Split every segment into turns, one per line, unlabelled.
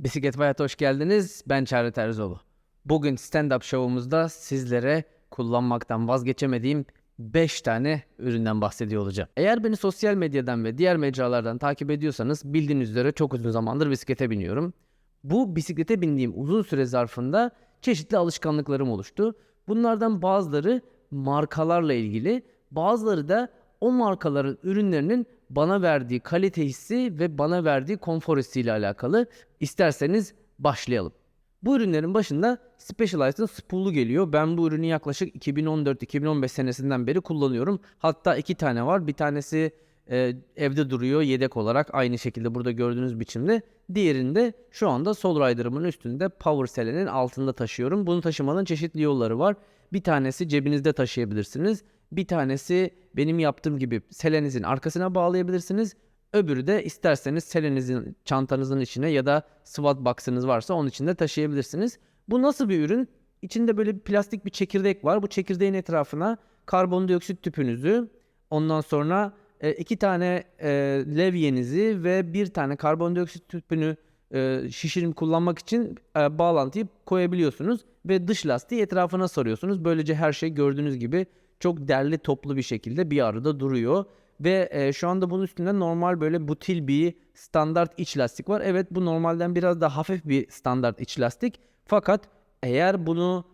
Bisiklet Hayat'a hoş geldiniz. Ben Çağrı Terzoğlu. Bugün stand-up show'umuzda sizlere kullanmaktan vazgeçemediğim 5 tane üründen bahsediyor olacağım. Eğer beni sosyal medyadan ve diğer mecralardan takip ediyorsanız bildiğiniz üzere çok uzun zamandır bisiklete biniyorum. Bu bisiklete bindiğim uzun süre zarfında çeşitli alışkanlıklarım oluştu. Bunlardan bazıları markalarla ilgili, bazıları da o markaların ürünlerinin bana verdiği kalite hissi ve bana verdiği konfor hissiyle alakalı. İsterseniz başlayalım. Bu ürünlerin başında Specialized'ın spool'u geliyor. Ben bu ürünü yaklaşık 2014-2015 senesinden beri kullanıyorum. Hatta iki tane var. Bir tanesi e, evde duruyor yedek olarak aynı şekilde burada gördüğünüz biçimde. Diğerinde şu anda Soul Rider'ımın üstünde Power Selen'in altında taşıyorum. Bunu taşımanın çeşitli yolları var. Bir tanesi cebinizde taşıyabilirsiniz. Bir tanesi benim yaptığım gibi selenizin arkasına bağlayabilirsiniz. Öbürü de isterseniz selenizin çantanızın içine ya da SWAT box'ınız varsa onun içinde taşıyabilirsiniz. Bu nasıl bir ürün? İçinde böyle bir plastik bir çekirdek var. Bu çekirdeğin etrafına karbondioksit tüpünüzü, ondan sonra e, iki tane e, levyenizi ve bir tane karbondioksit tüpünü e, şişirim kullanmak için e, bağlantıyı koyabiliyorsunuz ve dış lastiği etrafına sarıyorsunuz. Böylece her şey gördüğünüz gibi çok derli toplu bir şekilde bir arada duruyor. Ve e, şu anda bunun üstünde normal böyle butil bir standart iç lastik var. Evet bu normalden biraz daha hafif bir standart iç lastik. Fakat eğer bunu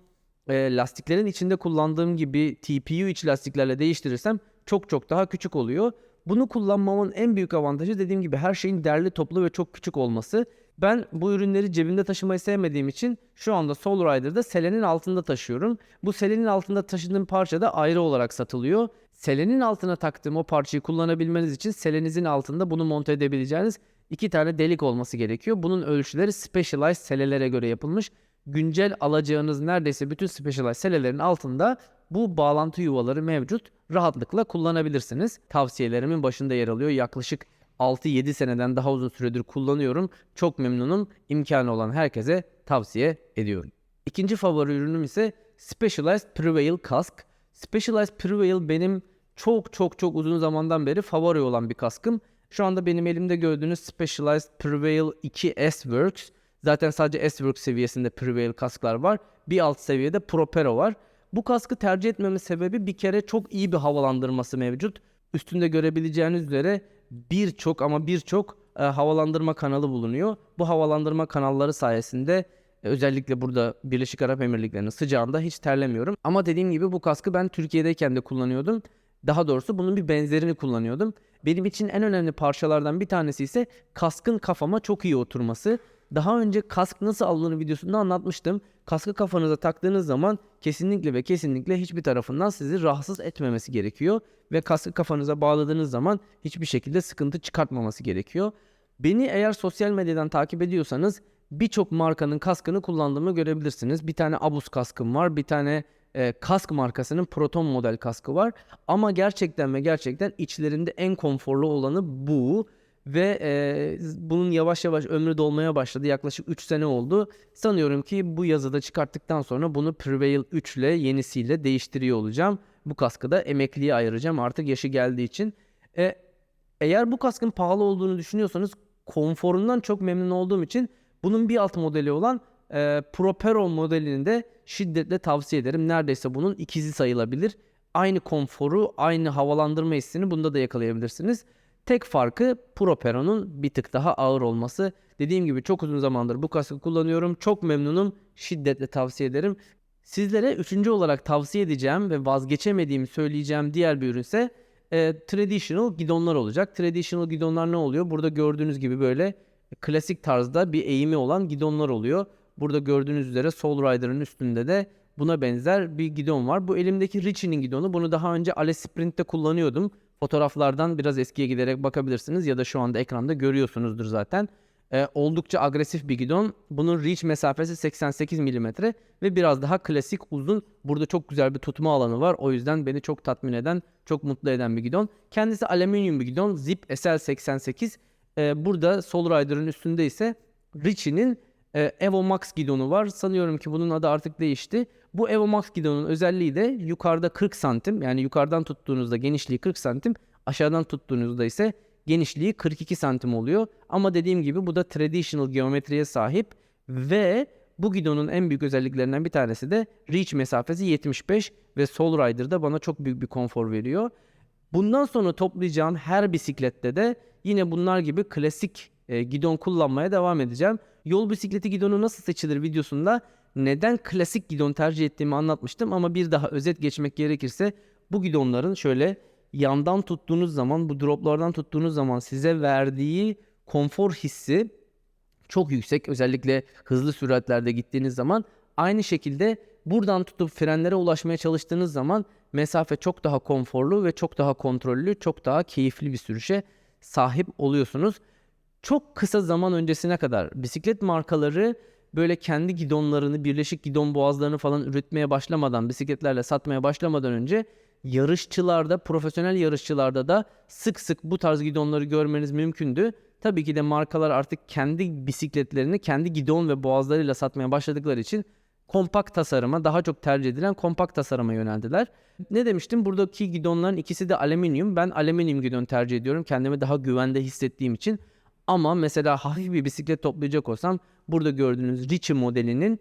e, lastiklerin içinde kullandığım gibi TPU iç lastiklerle değiştirirsem çok çok daha küçük oluyor. Bunu kullanmamın en büyük avantajı dediğim gibi her şeyin derli toplu ve çok küçük olması. Ben bu ürünleri cebimde taşımayı sevmediğim için şu anda Soul Rider'da selenin altında taşıyorum. Bu selenin altında taşıdığım parça da ayrı olarak satılıyor. Selenin altına taktığım o parçayı kullanabilmeniz için selenizin altında bunu monte edebileceğiniz iki tane delik olması gerekiyor. Bunun ölçüleri Specialized selelere göre yapılmış. Güncel alacağınız neredeyse bütün Specialized selelerin altında bu bağlantı yuvaları mevcut. Rahatlıkla kullanabilirsiniz. Tavsiyelerimin başında yer alıyor. Yaklaşık 6-7 seneden daha uzun süredir kullanıyorum. Çok memnunum. İmkanı olan herkese tavsiye ediyorum. İkinci favori ürünüm ise Specialized Prevail Kask. Specialized Prevail benim çok çok çok uzun zamandan beri favori olan bir kaskım. Şu anda benim elimde gördüğünüz Specialized Prevail 2 S-Works. Zaten sadece S-Works seviyesinde Prevail kasklar var. Bir alt seviyede Propero var. Bu kaskı tercih etmemin sebebi bir kere çok iyi bir havalandırması mevcut. Üstünde görebileceğiniz üzere birçok ama birçok e, havalandırma kanalı bulunuyor. Bu havalandırma kanalları sayesinde e, özellikle burada Birleşik Arap Emirlikleri'nin sıcağında hiç terlemiyorum. Ama dediğim gibi bu kaskı ben Türkiye'deyken de kullanıyordum. Daha doğrusu bunun bir benzerini kullanıyordum. Benim için en önemli parçalardan bir tanesi ise kaskın kafama çok iyi oturması. Daha önce kask nasıl alınır videosunda anlatmıştım. Kaskı kafanıza taktığınız zaman kesinlikle ve kesinlikle hiçbir tarafından sizi rahatsız etmemesi gerekiyor. Ve kaskı kafanıza bağladığınız zaman hiçbir şekilde sıkıntı çıkartmaması gerekiyor. Beni eğer sosyal medyadan takip ediyorsanız birçok markanın kaskını kullandığımı görebilirsiniz. Bir tane Abus kaskım var, bir tane e, kask markasının Proton model kaskı var. Ama gerçekten ve gerçekten içlerinde en konforlu olanı bu. Ve e, bunun yavaş yavaş ömrü dolmaya başladı. Yaklaşık 3 sene oldu. Sanıyorum ki bu yazıda çıkarttıktan sonra bunu Prevail 3 ile yenisiyle değiştiriyor olacağım. Bu kaskı da emekliye ayıracağım artık yaşı geldiği için. E, eğer bu kaskın pahalı olduğunu düşünüyorsanız konforundan çok memnun olduğum için bunun bir alt modeli olan e, Propero modelini de şiddetle tavsiye ederim. Neredeyse bunun ikizi sayılabilir. Aynı konforu, aynı havalandırma hissini bunda da yakalayabilirsiniz. Tek farkı Propero'nun bir tık daha ağır olması. Dediğim gibi çok uzun zamandır bu kaskı kullanıyorum. Çok memnunum. Şiddetle tavsiye ederim. Sizlere üçüncü olarak tavsiye edeceğim ve vazgeçemediğimi söyleyeceğim diğer bir ürünse e, traditional gidonlar olacak. Traditional gidonlar ne oluyor? Burada gördüğünüz gibi böyle klasik tarzda bir eğimi olan gidonlar oluyor. Burada gördüğünüz üzere Soul Rider'ın üstünde de buna benzer bir gidon var. Bu elimdeki Richie'nin gidonu. Bunu daha önce Ale Sprint'te kullanıyordum. Fotoğraflardan biraz eskiye giderek bakabilirsiniz ya da şu anda ekranda görüyorsunuzdur zaten. Ee, oldukça agresif bir gidon. Bunun reach mesafesi 88 mm ve biraz daha klasik uzun. Burada çok güzel bir tutma alanı var. O yüzden beni çok tatmin eden, çok mutlu eden bir gidon. Kendisi alüminyum bir gidon. Zip SL88. Ee, burada Soul Rider'ın üstünde ise Richie'nin e, Evo Max gidonu var. Sanıyorum ki bunun adı artık değişti. Bu Evo Max gidonun özelliği de yukarıda 40 santim yani yukarıdan tuttuğunuzda genişliği 40 santim aşağıdan tuttuğunuzda ise genişliği 42 santim oluyor. Ama dediğim gibi bu da traditional geometriye sahip ve bu gidonun en büyük özelliklerinden bir tanesi de reach mesafesi 75 ve Soul Rider'da bana çok büyük bir konfor veriyor. Bundan sonra toplayacağım her bisiklette de yine bunlar gibi klasik e, gidon kullanmaya devam edeceğim. Yol bisikleti gidonu nasıl seçilir videosunda neden klasik gidon tercih ettiğimi anlatmıştım ama bir daha özet geçmek gerekirse bu gidonların şöyle yandan tuttuğunuz zaman bu droplardan tuttuğunuz zaman size verdiği konfor hissi çok yüksek. Özellikle hızlı süratlerde gittiğiniz zaman aynı şekilde buradan tutup frenlere ulaşmaya çalıştığınız zaman mesafe çok daha konforlu ve çok daha kontrollü, çok daha keyifli bir sürüşe sahip oluyorsunuz. Çok kısa zaman öncesine kadar bisiklet markaları böyle kendi gidonlarını, birleşik gidon boğazlarını falan üretmeye başlamadan, bisikletlerle satmaya başlamadan önce yarışçılarda, profesyonel yarışçılarda da sık sık bu tarz gidonları görmeniz mümkündü. Tabii ki de markalar artık kendi bisikletlerini kendi gidon ve boğazlarıyla satmaya başladıkları için kompakt tasarıma, daha çok tercih edilen kompakt tasarıma yöneldiler. Ne demiştim? Buradaki gidonların ikisi de alüminyum. Ben alüminyum gidon tercih ediyorum. Kendimi daha güvende hissettiğim için. Ama mesela hafif bir bisiklet toplayacak olsam burada gördüğünüz Richie modelinin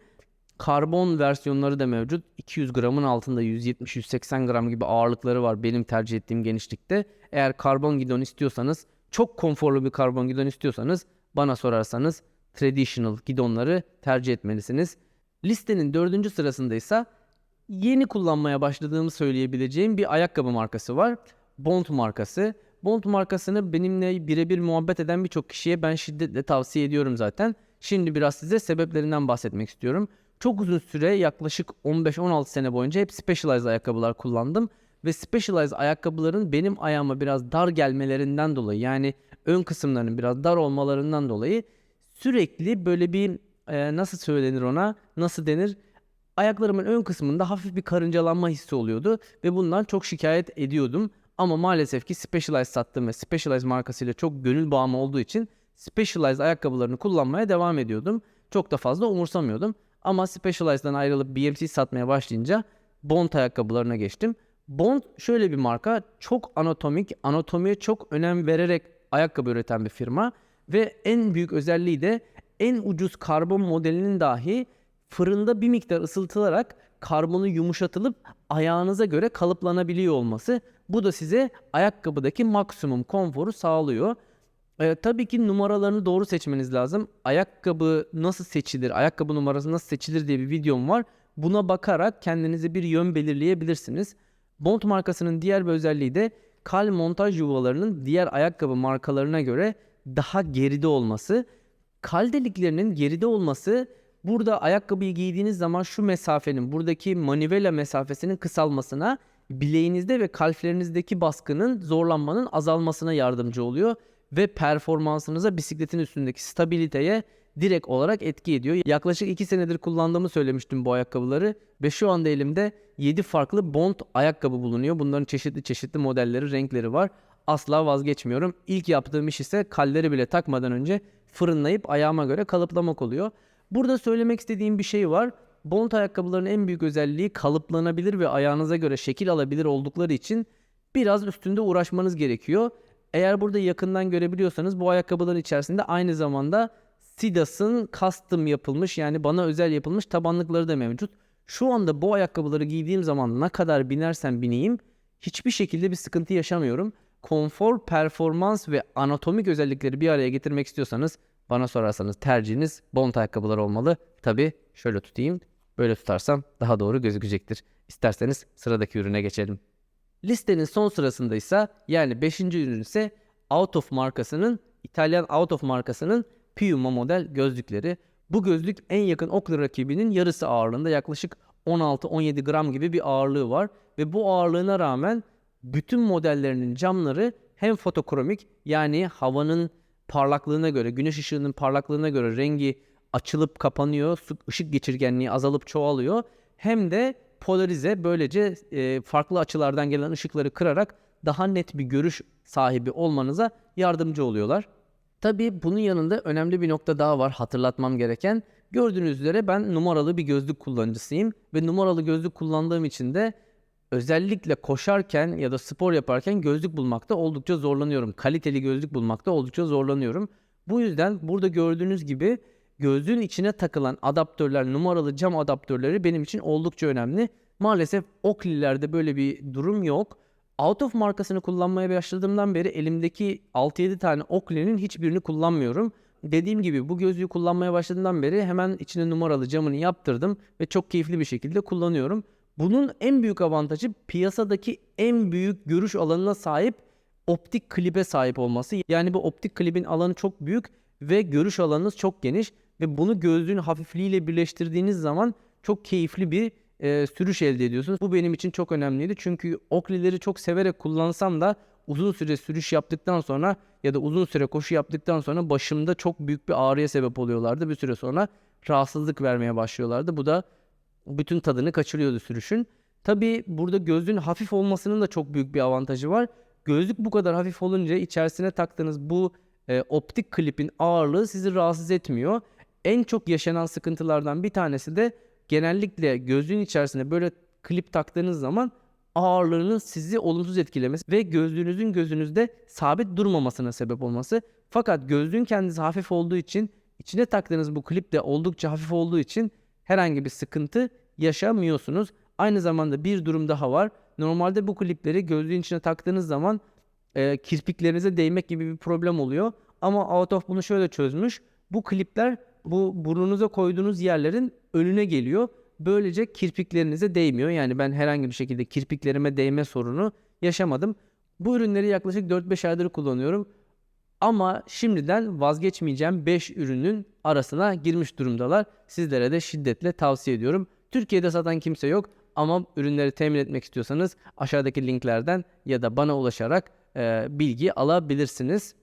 karbon versiyonları da mevcut. 200 gramın altında 170-180 gram gibi ağırlıkları var benim tercih ettiğim genişlikte. Eğer karbon gidon istiyorsanız, çok konforlu bir karbon gidon istiyorsanız bana sorarsanız traditional gidonları tercih etmelisiniz. Listenin dördüncü sırasındaysa yeni kullanmaya başladığımı söyleyebileceğim bir ayakkabı markası var. Bond markası. Bond markasını benimle birebir muhabbet eden birçok kişiye ben şiddetle tavsiye ediyorum zaten. Şimdi biraz size sebeplerinden bahsetmek istiyorum. Çok uzun süre yaklaşık 15-16 sene boyunca hep Specialized ayakkabılar kullandım. Ve Specialized ayakkabıların benim ayağıma biraz dar gelmelerinden dolayı yani ön kısımlarının biraz dar olmalarından dolayı sürekli böyle bir e, nasıl söylenir ona nasıl denir ayaklarımın ön kısmında hafif bir karıncalanma hissi oluyordu ve bundan çok şikayet ediyordum. Ama maalesef ki Specialized sattığım ve Specialized markasıyla çok gönül bağım olduğu için Specialized ayakkabılarını kullanmaya devam ediyordum. Çok da fazla umursamıyordum. Ama Specialized'dan ayrılıp BMC satmaya başlayınca Bond ayakkabılarına geçtim. Bond şöyle bir marka. Çok anatomik, anatomiye çok önem vererek ayakkabı üreten bir firma. Ve en büyük özelliği de en ucuz karbon modelinin dahi fırında bir miktar ısıtılarak karbonu yumuşatılıp ayağınıza göre kalıplanabiliyor olması. Bu da size ayakkabıdaki maksimum konforu sağlıyor. Ee, tabii ki numaralarını doğru seçmeniz lazım. Ayakkabı nasıl seçilir, ayakkabı numarası nasıl seçilir diye bir videom var. Buna bakarak kendinize bir yön belirleyebilirsiniz. Bond markasının diğer bir özelliği de kal montaj yuvalarının diğer ayakkabı markalarına göre daha geride olması. Kal deliklerinin geride olması burada ayakkabıyı giydiğiniz zaman şu mesafenin buradaki manivela mesafesinin kısalmasına bileğinizde ve kalflerinizdeki baskının zorlanmanın azalmasına yardımcı oluyor ve performansınıza bisikletin üstündeki stabiliteye direkt olarak etki ediyor. Yaklaşık 2 senedir kullandığımı söylemiştim bu ayakkabıları ve şu anda elimde 7 farklı Bond ayakkabı bulunuyor. Bunların çeşitli çeşitli modelleri, renkleri var. Asla vazgeçmiyorum. İlk yaptığım iş ise kalleri bile takmadan önce fırınlayıp ayağıma göre kalıplamak oluyor. Burada söylemek istediğim bir şey var. Bond ayakkabıların en büyük özelliği kalıplanabilir ve ayağınıza göre şekil alabilir oldukları için biraz üstünde uğraşmanız gerekiyor. Eğer burada yakından görebiliyorsanız bu ayakkabıların içerisinde aynı zamanda Sidas'ın custom yapılmış yani bana özel yapılmış tabanlıkları da mevcut. Şu anda bu ayakkabıları giydiğim zaman ne kadar binersem bineyim hiçbir şekilde bir sıkıntı yaşamıyorum. Konfor, performans ve anatomik özellikleri bir araya getirmek istiyorsanız bana sorarsanız tercihiniz Bond ayakkabılar olmalı. Tabi şöyle tutayım. Böyle tutarsam daha doğru gözükecektir. İsterseniz sıradaki ürüne geçelim. Listenin son sırasında ise yani 5. ürün ise Out of markasının İtalyan Out of markasının Puma model gözlükleri. Bu gözlük en yakın Oakley rakibinin yarısı ağırlığında yaklaşık 16-17 gram gibi bir ağırlığı var ve bu ağırlığına rağmen bütün modellerinin camları hem fotokromik yani havanın parlaklığına göre, güneş ışığının parlaklığına göre rengi açılıp kapanıyor, ışık geçirgenliği azalıp çoğalıyor. Hem de polarize böylece e, farklı açılardan gelen ışıkları kırarak daha net bir görüş sahibi olmanıza yardımcı oluyorlar. Tabii bunun yanında önemli bir nokta daha var hatırlatmam gereken. Gördüğünüz üzere ben numaralı bir gözlük kullanıcısıyım ve numaralı gözlük kullandığım için de özellikle koşarken ya da spor yaparken gözlük bulmakta oldukça zorlanıyorum. Kaliteli gözlük bulmakta oldukça zorlanıyorum. Bu yüzden burada gördüğünüz gibi gözlüğün içine takılan adaptörler, numaralı cam adaptörleri benim için oldukça önemli. Maalesef Oakley'lerde böyle bir durum yok. Out of markasını kullanmaya başladığımdan beri elimdeki 6-7 tane Oakley'nin hiçbirini kullanmıyorum. Dediğim gibi bu gözlüğü kullanmaya başladığımdan beri hemen içine numaralı camını yaptırdım ve çok keyifli bir şekilde kullanıyorum. Bunun en büyük avantajı piyasadaki en büyük görüş alanına sahip optik klibe sahip olması. Yani bu optik klibin alanı çok büyük ve görüş alanınız çok geniş ve bunu gözlüğün hafifliğiyle birleştirdiğiniz zaman çok keyifli bir e, sürüş elde ediyorsunuz. Bu benim için çok önemliydi. Çünkü Oakley'leri çok severek kullansam da uzun süre sürüş yaptıktan sonra ya da uzun süre koşu yaptıktan sonra başımda çok büyük bir ağrıya sebep oluyorlardı. Bir süre sonra rahatsızlık vermeye başlıyorlardı. Bu da bütün tadını kaçırıyordu sürüşün. Tabii burada gözlüğün hafif olmasının da çok büyük bir avantajı var. Gözlük bu kadar hafif olunca içerisine taktığınız bu e, optik klipin ağırlığı sizi rahatsız etmiyor. En çok yaşanan sıkıntılardan bir tanesi de genellikle gözlüğün içerisine böyle klip taktığınız zaman ağırlığının sizi olumsuz etkilemesi ve gözlüğünüzün gözünüzde sabit durmamasına sebep olması. Fakat gözlüğün kendisi hafif olduğu için içine taktığınız bu klip de oldukça hafif olduğu için herhangi bir sıkıntı yaşamıyorsunuz. Aynı zamanda bir durum daha var. Normalde bu klipleri gözlüğün içine taktığınız zaman e, kirpiklerinize değmek gibi bir problem oluyor. Ama Out of bunu şöyle çözmüş. Bu klipler bu burnunuza koyduğunuz yerlerin önüne geliyor. Böylece kirpiklerinize değmiyor. Yani ben herhangi bir şekilde kirpiklerime değme sorunu yaşamadım. Bu ürünleri yaklaşık 4-5 aydır kullanıyorum. Ama şimdiden vazgeçmeyeceğim 5 ürünün arasına girmiş durumdalar. Sizlere de şiddetle tavsiye ediyorum. Türkiye'de satan kimse yok ama ürünleri temin etmek istiyorsanız aşağıdaki linklerden ya da bana ulaşarak e, bilgi alabilirsiniz.